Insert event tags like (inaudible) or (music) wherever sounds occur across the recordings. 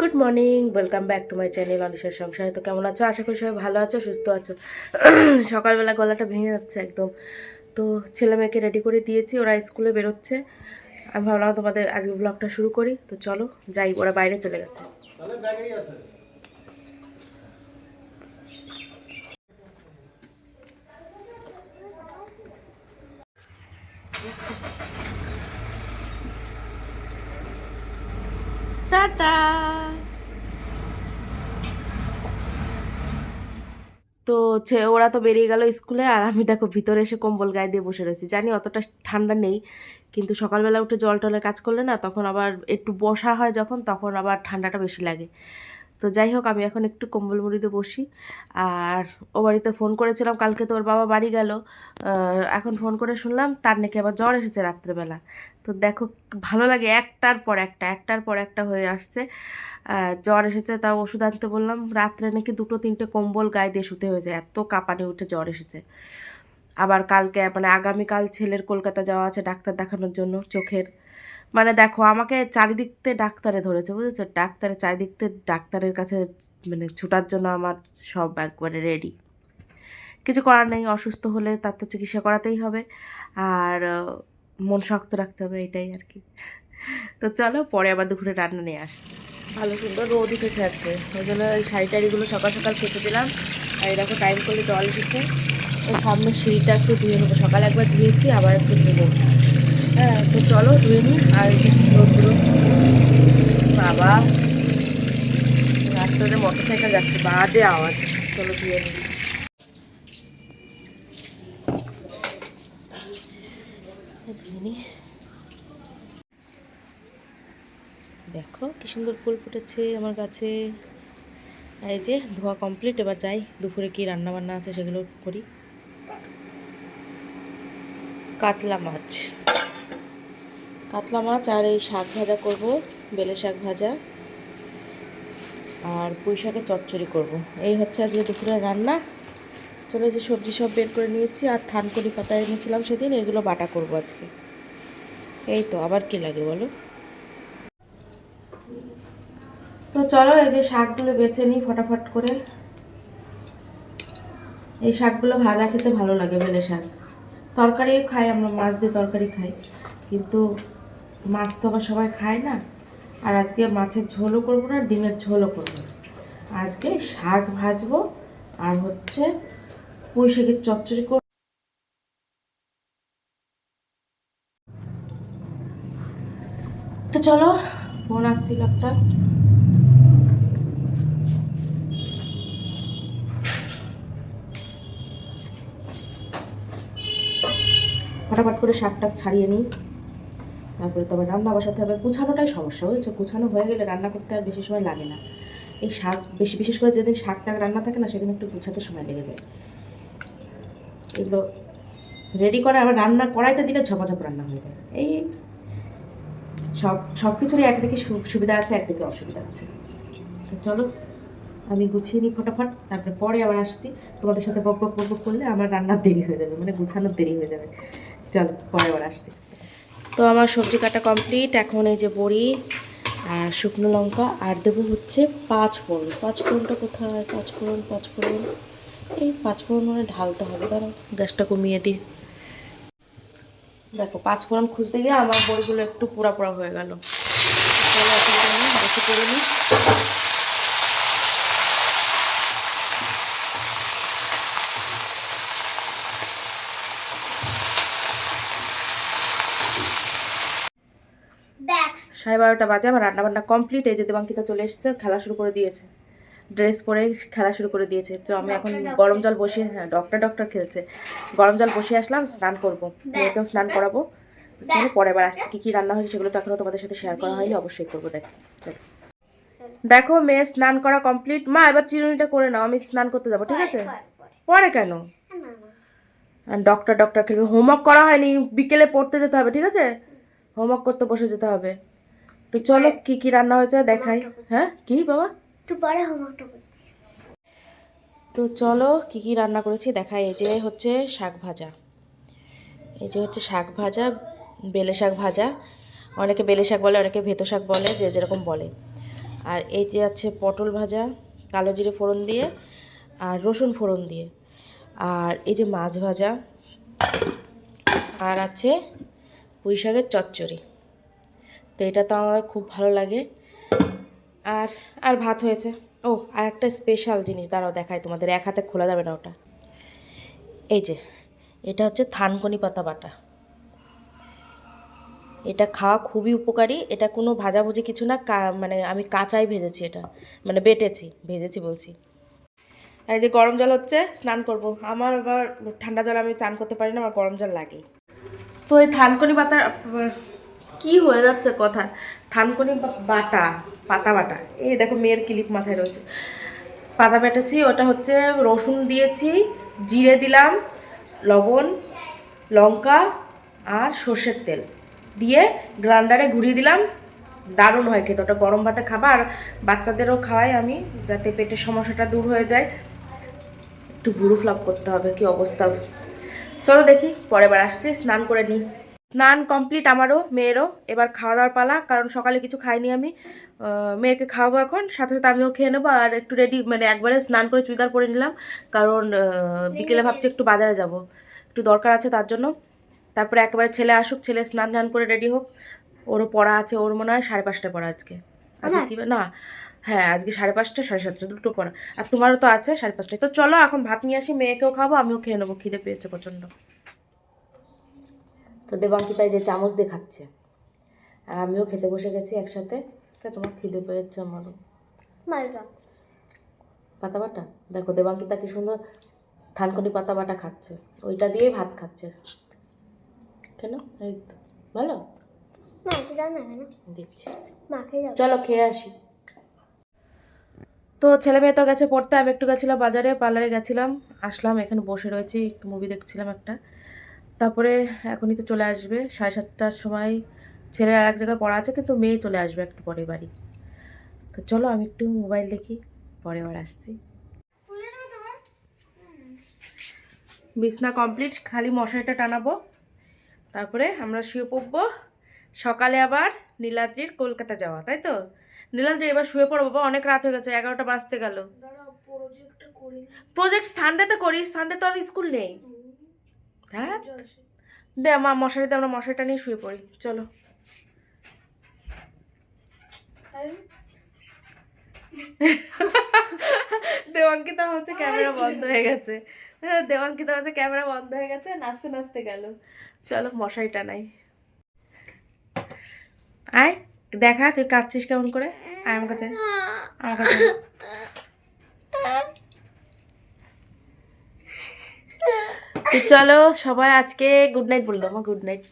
Good morning welcome back to my channel অনিশার সংসারে তো কেমন আছো? আশা করি সবাই ভালো আছো, সুস্থ আছো। (clears throat) সকালবেলা গলাটা ভেঙে যাচ্ছে একদম। তো ছেলে মেয়েকে রেডি করে দিয়েছি, ওরা স্কুলে বেরোচ্ছে। আমি ভাবলাম তোমাদের আজকে ব্লগটা শুরু করি। তো চলো, যাই, ওরা বাইরে চলে গেছে। তো হচ্ছে ওরা তো বেরিয়ে গেল স্কুলে আর আমি দেখো ভিতরে এসে কম্বল গায়ে দিয়ে বসে রয়েছি। জানি অতটা ঠান্ডা নেই, কিন্তু সকালবেলা উঠে জল টলের কাজ করলে না তখন আবার একটু বসা হয় যখন, তখন আবার ঠান্ডাটা বেশি লাগে। তো যাই হোক, আমি এখন একটু কম্বল মুড়িতে বসি। আর ও বাড়িতে ফোন করেছিলাম, কালকে তো ওর বাবা বাড়ি গেল। এখন ফোন করে শুনলাম, তার নাকি আবার জ্বর এসেছে রাত্রেবেলা। তো দেখো, ভালো লাগে একটার পর একটা, একটার পর একটা হয়ে আসছে। জ্বর এসেছে, তাও ওষুধ আনতে বললাম, রাত্রে নাকি দুটো তিনটে কম্বল গায়ে দিয়ে শুতে হয়েছে এত কাঁপানি উঠে জ্বর এসেছে। আবার কালকে মানে আগামীকাল ছেলের কলকাতা যাওয়া আছে ডাক্তার দেখানোর জন্য, চোখের। মানে দেখো, আমাকে চারিদিক থেকে ডাক্তারে ধরেছে, বুঝেছ? ডাক্তারে চারিদিক থেকে ডাক্তারের কাছে মানে ছুটার জন্য আমার সব একবারে রেডি কিছু করার নেই, অসুস্থ হলে তার তো চিকিৎসা করাতেই হবে। আর মন শক্ত রাখতে হবে, এটাই আর কি। তো চলো, পরে আবার দুপুরে রান্না নিয়ে আসি। ভালো সুন্দর রোদ উঠেছে আজকে। ওই জন্য ওই শাড়ি টাড়িগুলো সকাল সকাল খেতে দিলাম। আর দেখো টাইম করলে জল উঠেছে। ওই সামনে সিঁড়িটা একটু ধুয়ে নেব। সকালে একবার ধুয়েছি, আবার একটু ধুবো। হ্যাঁ তো চলো, ধুয়ে নিই। আর যে বাবা, রাস্তাতে মোটর সাইকেল যাচ্ছে, বাজে আওয়াজ। চলো, ধুয়ে নিই। ধুয়ে নিই। দেখো, কি সুন্দর ফুল ফুটেছে আমার আর এই যে ধোয়া কমপ্লিট এবার যাই দুপুরে কি রান্না বান্না আছে সেগুলো করি। কাতলা মাছ। কাতলা মাছ আর এই শাক ভাজা করব, বেলে শাক ভাজা আর পুঁই শাকের চচ্চড়ি করব। এই হচ্ছে আজকে দুপুরের রান্না। চলে যে সবজি সব বের করে নিয়েছি, আর থানকুনি পাতা এনেছিলাম সেদিন, এগুলো বাটা করব আজকে। এই তো, আবার কি লাগে বলো? তো চলো এই যে শাকগুলো বেছে নিই ফটাফট করে। এই শাকগুলো ভাজা খেতে ভালো লাগে, বেলে শাক। তরকারিও খাই আমরা, মাছ দিয়ে তরকারি খাই। কিন্তু মাছ তো আবার সবাই খায় না। আর আজকে মাছের ঝোলও করব না, ডিমের ঝোলও করব না। আজকে শাক ভাজবো আর হচ্ছে পুঁই শাকের চচ্চড়ি করব। তো চলো, ফোন আসছিল একটা। ফটাফট করে শাক টাক ছাড়িয়ে নিই। তারপরে তবে রান্না বসাতে হবে গুছানোটাই সমস্যা, বুঝেছ? গুছানো হয়ে গেলে রান্না করতে আর বেশি সময় লাগে না। এই শাক, বেশি, বিশেষ করে যেদিন শাক টাক রান্না থাকে না, সেদিন একটু গুছাতে সময় লেগে যায়। এগুলো রেডি করে, আবার রান্না কড়াইতে দিলে ঝপাঝপ রান্না হয়ে যায়। এই সব সব কিছুরই একদিকে সুবিধা আছে, একদিকে অসুবিধা আছে। তো চলো, আমি গুছিয়ে নিই ফটাফট, তারপরে পরে আবার আসছি। তোমাদের সাথে বক বক বক করলে আমার রান্নার দেরি হয়ে যাবে মানে গুছানোর দেরি হয়ে যাবে। চলো, পরে আবার আসছি। তো আমার সবজি কাটা কমপ্লিট, এখন এই যে বড়ি আর শুকনো লঙ্কা, আর দেবো হচ্ছে পাঁচ ফোড়ন পাঁচ ফোড়নটা কোথায়? পাঁচ ফোড়ন পাঁচ ফোড়ন এই পাঁচ ফোড়ন মানে ঢালতে হবে, দাঁড়াও, গ্যাসটা কমিয়ে দিই। দেখো পাঁচ ফোড়ন খুঁজতে গিয়ে আমার বড়িগুলো একটু পোড়া পোড়া হয়ে গেল। বেশি করে নিই সাড়ে বারোটা বাজে আমার রান্নাবান্না কমপ্লিট এই যে দেবাঙ্কিতা চলে এসেছে খেলা শুরু করে দিয়েছে। ড্রেস পরে খেলা শুরু করে দিয়েছে। তো আমি এখন গরম জল বসিয়ে হ্যাঁ ডক্টর ডক্টর খেলছে। গরম জল বসিয়ে আসলাম স্নান করব। মেয়েকেও স্নান করাবো। চলো পরে এবার আসছে। কী কী রান্না হয়েছে সেগুলো তো এখনও তোমাদের সাথে শেয়ার করা হয়নি অবশ্যই করব দেখ। চলো। দেখো মেয়ে স্নান করা কমপ্লিট মা এবার চিরুনিটা করে নাও আমি স্নান করতে যাব ঠিক আছে? পরে কেন? ডক্টর ডক্টর খেলবে। হোমওয়ার্ক করা হয়নি বিকেলে পড়তে যেতে হবে ঠিক আছে? হোমওয়ার্ক করতে বসে যেতে হবে। তো চলো কি কি রান্না হয়েছে দেখাই। হ্যাঁ কি বাবা? একটু পরে হোমওয়ার্কটা করছি। তো চলো কি কি রান্না করেছি দেখাই। এই যে হচ্ছে শাক ভাজা। এই যে হচ্ছে শাক ভাজা বেলে শাক ভাজা। অনেকে বেলে শাক বলে অনেকে ভেতো শাক বলে যে যেরকম বলে। আর এই যে আছে পটল ভাজা কালো জিরে ফোড়ন দিয়ে আর রসুন ফোড়ন দিয়ে। আর এই যে মাছ ভাজা। আর আছে পুঁই শাকের চচ্চড়ি। তো এটা তো আমার খুব ভালো লাগে। আর আর ভাত হয়েছে। ও, আর একটা স্পেশাল জিনিস দাঁড়াও দেখায় তোমাদের, এক হাতে খোলা যাবে না ওটা। এই যে, এটা হচ্ছে থানকনি পাতা বাটা। এটা খাওয়া খুবই উপকারী, এটা কোনো ভাজাভুজি কিছু না মানে আমি কাঁচাই ভেজেছি এটা মানে বেটেছি, ভেজেছি বলছি। এই যে গরম জল হচ্ছে, স্নান করব। আমার আবার ঠান্ডা জল আমি চান করতে পারি না, আমার গরম জল লাগে তো এই থানকনি পাতা কি হয়ে যাচ্ছে কথা? থানকনি বাটা, পাতা বাটা। এই দেখো মেয়ের ক্লিপ মাথায় রয়েছে। পাতা বেটেছি, ওটা হচ্ছে রসুন দিয়েছি, জিরে দিলাম, লবণ, লঙ্কা আর সর্ষের তেল। দিয়ে গ্রাইন্ডারে ঘুরিয়ে দিলাম। দারুণ হয় খেতে। ওটা গরম ভাতে খাবার আর বাচ্চাদেরও খাওয়াই আমি, যাতে পেটের সমস্যাটা দূর হয়ে যায়। একটু ভুরু ফ্লাপ করতে হবে, কি অবস্থা? চলো দেখি, পরের বার আসছি, স্নান করে নিই। স্নান কমপ্লিট আমারও মেয়েরও। এবার খাওয়া দাওয়ার পালা কারণ সকালে কিছু খাইনি আমি। মেয়েকে খাওয়াবো এখন সাথে সাথে আমিও খেয়ে নেব আর একটু রেডি মানে একবারে স্নান করে চুড়িদার পরে নিলাম কারণ বিকেলে ভাবছি একটু বাজারে যাব। একটু দরকার আছে তার জন্য। তারপরে একেবারে ছেলে আসুক ছেলে স্নান টান করে রেডি হোক। ওরও পড়া আছে ওর মনে হয় সাড়ে পাঁচটায় পড়া আজকে। আজকে কি না। হ্যাঁ আজকে সাড়ে পাঁচটা সাড়ে সাতটা দুটো পড়া। আর তোমারও তো আছে সাড়ে পাঁচটায়। তো চলো এখন ভাত নিয়ে আসি মেয়েকেও খাব আমিও খেয়ে নেব খিদে পেয়েছে প্রচণ্ড। তো দেবাঙ্কিতা এই যে চামচ দিয়ে খাচ্ছে। আর আমিও খেতে বসে গেছি একসাথে। তা তোমার খিদে পেয়েছে আমারও। পাতা বাটা? দেখো দেবাঙ্কিতা কি সুন্দর থানকুনি পাতা বাটা খাচ্ছে। ওইটা দিয়েই ভাত খাচ্ছে। কেন? এই তো। ভালো? দিচ্ছি। চলো খেয়ে আসি। তো ছেলে মেয়ে তো গেছে পড়তে আমি একটু গেছিলাম বাজারে পার্লারে গেছিলাম। আসলাম এখানে বসে রয়েছি একটু মুভি দেখছিলাম একটা। তারপরে এখনই তো চলে আসবে সাড়ে সাতটার সময় ছেলে আর এক জায়গায় পড়া আছে কিন্তু মেয়ে চলে আসবে একটু পরে বাড়ি। তো চলো আমি একটু মোবাইল দেখি পরে আবার আসছি। বিছনা কমপ্লিট খালি মশারিটা টানাবো তারপরে আমরা শুয়ে পড়ব। সকালে আবার নীলাদ্রির কলকাতা যাওয়া তাই তো? নীলাদ্রি এবার শুয়ে পড়ব বাবা অনেক রাত হয়ে গেছে এগারোটা বাজতে গেল। প্রজেক্ট সানডেতে করি। সানডে তো আর স্কুল নেই। হ্যাঁ? দে মা মশারিতে আমরা মশারিটা নিয়ে শুয়ে পড়ি। চলো। (laughs) দেবাঙ্কিতা হচ্ছে ক্যামেরা বন্ধ হয়ে গেছে। হ্যাঁ দেবাঙ্কিতা হচ্ছে ক্যামেরা বন্ধ হয়ে গেছে নাচতে নাচতে গেল। চলো মশারিটা নাই। আয় দেখা তুই কাঁদছিস কেমন করে? আয় আমার কাছে আমার কাছে (laughs) তো চলো সবাই আজকে গুড নাইট বলল আমার গুড নাইট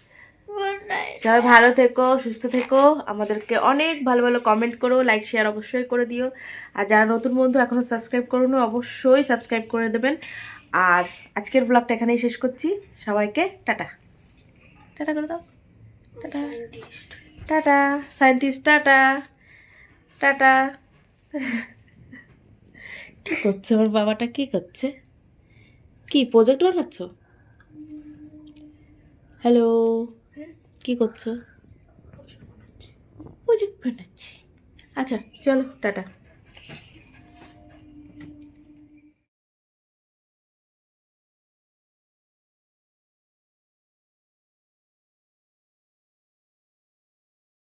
সবাই ভালো থেকো সুস্থ থেকো। আমাদেরকে অনেক ভালো ভালো কমেন্ট করো লাইক শেয়ার অবশ্যই করে দিও। আর যারা নতুন বন্ধু এখনও সাবস্ক্রাইব করুন অবশ্যই সাবস্ক্রাইব করে দেবেন। আর আজকের ব্লগটা এখানেই শেষ করছি। সবাইকে টাটা। টাটা করে দাও। Tata. Tata. Scientist tata. Tata. (laughs) কি করছে? আমার বাবাটা কি করছে? কি প্রজেক্ট বানাচ্ছ? হ্যালো কি করছ? প্রজেক্ট বানাচ্ছি। আচ্ছা চলো টাটা।